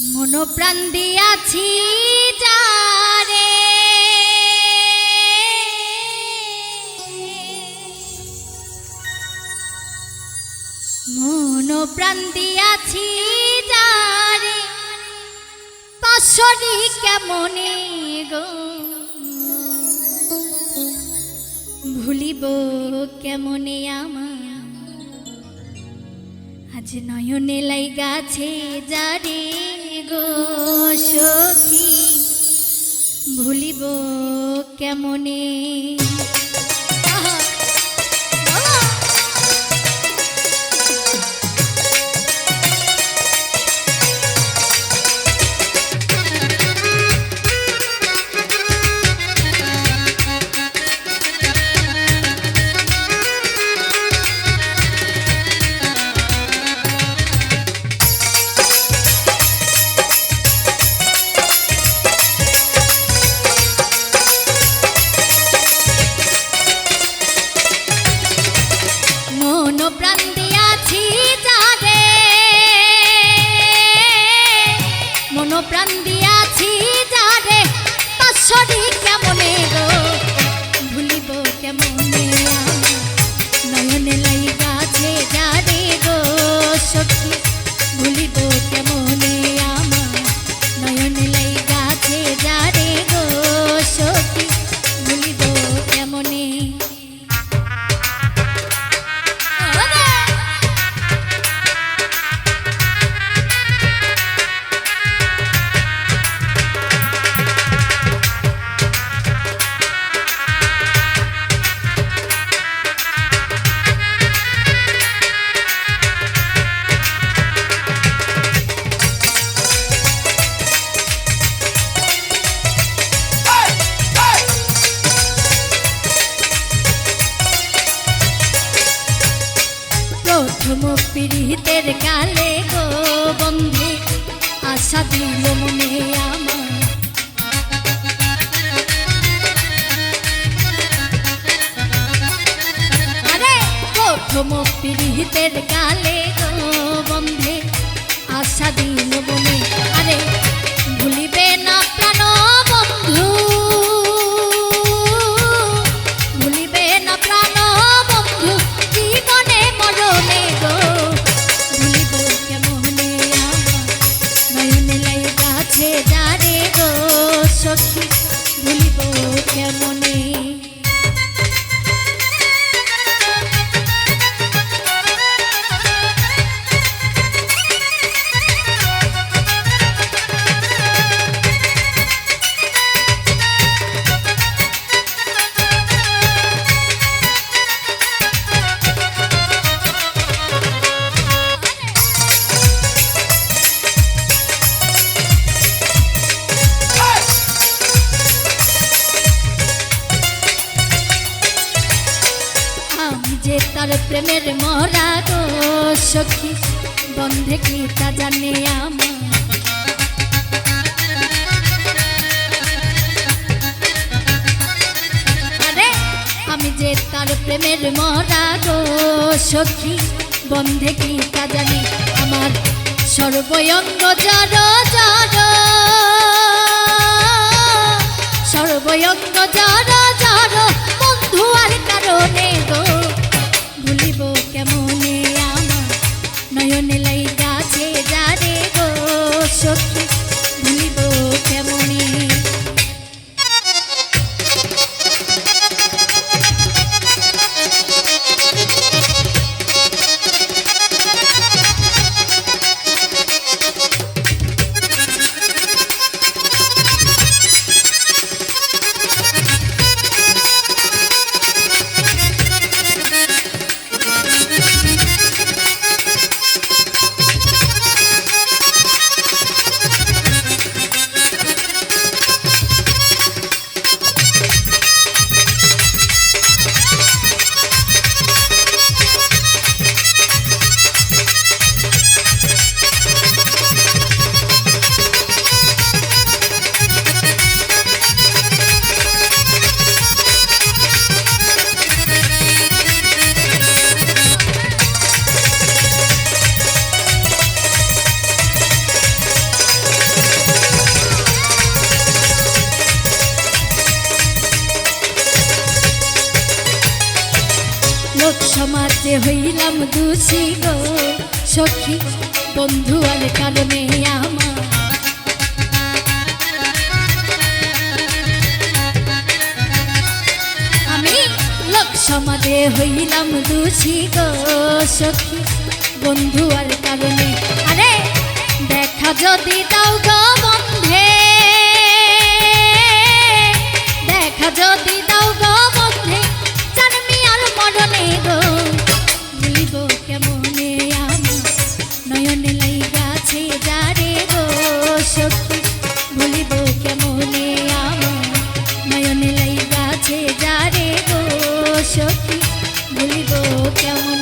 মনোপ্রাণ দিয়াছি যারে। মনোপ্রাণ দিয়াছি যারে। পাশরি কেমনে গো? ভুলিব কেমনে আমার? আজ নয়নে লাই গাছে যারে। গো সখী ভুলিব কেমনে? পীড়িতের কালে গো বন্ধে আশা দিল মনে আমার। প্রথম পিড়িতের কালে গো তার প্রেমের মরা গো সখী, বন্ধে কি তা জানে আমার? আমি যে তার প্রেমের মরা গো সখী, বন্ধে কি তা জানে আমার? সর্বয়ঙ্গ জড় জড়, সর্বয়ঙ্গ জড় নয়নে লাই গাছে যারে গো সখী হইলাম দোষী গো। সখী, বন্ধু আর কারণে আমার। আমি লোক সমাজে হইলাম দোষী গো। সখী, বন্ধু আর কারণে আরে, দেখা যদি দাও গো বন্ধে। দেখা যদি দাও গো বন্ধে। জানমি আর মরণে গো। শক্তি বলিব কেমন?